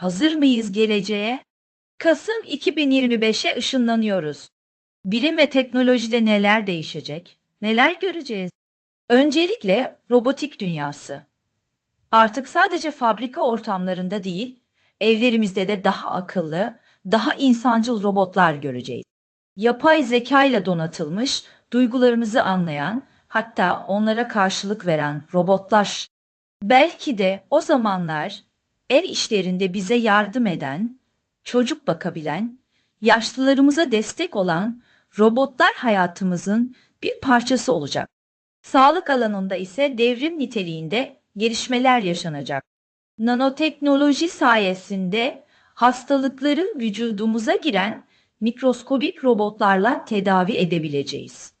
Hazır mıyız geleceğe? Kasım 2025'e ışınlanıyoruz. Bilim ve teknolojide neler değişecek? Neler göreceğiz? Öncelikle robotik dünyası. Artık sadece fabrika ortamlarında değil, evlerimizde de daha akıllı, daha insancıl robotlar göreceğiz. Yapay zeka ile donatılmış, duygularımızı anlayan, hatta onlara karşılık veren robotlar. Belki de o zamanlar ev işlerinde bize yardım eden, çocuk bakabilen, yaşlılarımıza destek olan robotlar hayatımızın bir parçası olacak. Sağlık alanında ise devrim niteliğinde gelişmeler yaşanacak. Nanoteknoloji sayesinde hastalıkları vücudumuza giren mikroskobik robotlarla tedavi edebileceğiz.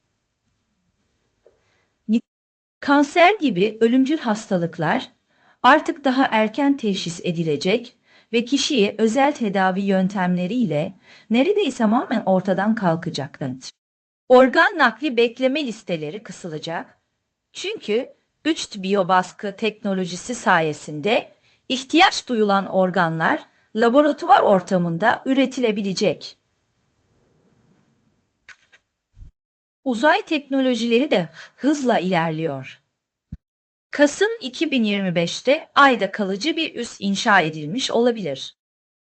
Kanser gibi ölümcül hastalıklar artık daha erken teşhis edilecek ve kişiye özel tedavi yöntemleriyle neredeyse tamamen ortadan kalkacaktır. Organ nakli bekleme listeleri kısılacak. Çünkü 3 biyobaskı teknolojisi sayesinde ihtiyaç duyulan organlar laboratuvar ortamında üretilebilecek. Uzay teknolojileri de hızla ilerliyor. Kasım 2025'te Ay'da kalıcı bir üs inşa edilmiş olabilir.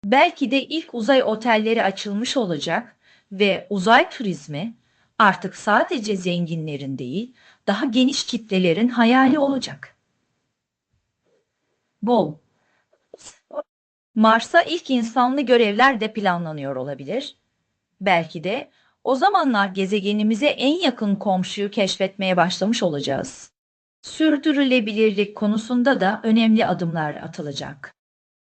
Belki de ilk uzay otelleri açılmış olacak ve uzay turizmi artık sadece zenginlerin değil, daha geniş kitlelerin hayali olacak. Bol. Mars'a ilk insanlı görevler de planlanıyor olabilir. Belki de o zamanlar gezegenimize en yakın komşuyu keşfetmeye başlamış olacağız. Sürdürülebilirlik konusunda da önemli adımlar atılacak.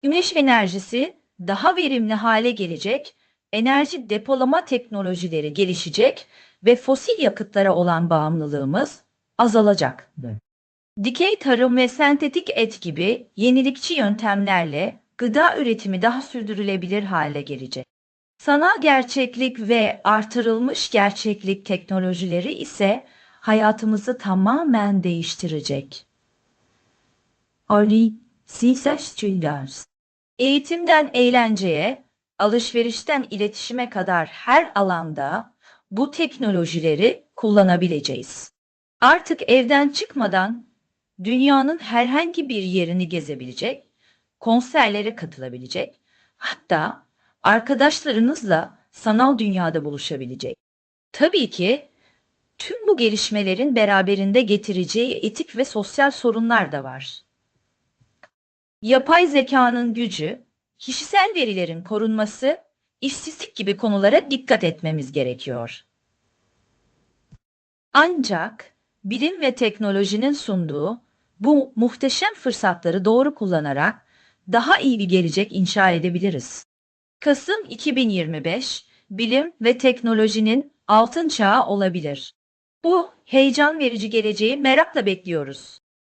Güneş enerjisi daha verimli hale gelecek, enerji depolama teknolojileri gelişecek ve fosil yakıtlara olan bağımlılığımız azalacak. Dikey tarım ve sentetik et gibi yenilikçi yöntemlerle gıda üretimi daha sürdürülebilir hale gelecek. Sanal gerçeklik ve artırılmış gerçeklik teknolojileri ise hayatımızı tamamen değiştirecek. Ali Sisas Eğitimden eğlenceye, alışverişten iletişime kadar her alanda bu teknolojileri kullanabileceğiz. Artık evden çıkmadan dünyanın herhangi bir yerini gezebilecek, konserlere katılabilecek, hatta arkadaşlarınızla sanal dünyada buluşabilecek. Tabii ki tüm bu gelişmelerin beraberinde getireceği etik ve sosyal sorunlar da var. Yapay zekanın gücü, kişisel verilerin korunması, işsizlik gibi konulara dikkat etmemiz gerekiyor. Ancak bilim ve teknolojinin sunduğu bu muhteşem fırsatları doğru kullanarak daha iyi bir gelecek inşa edebiliriz. Kasım 2025 bilim ve teknolojinin altın çağı olabilir. Bu heyecan verici geleceği merakla bekliyoruz.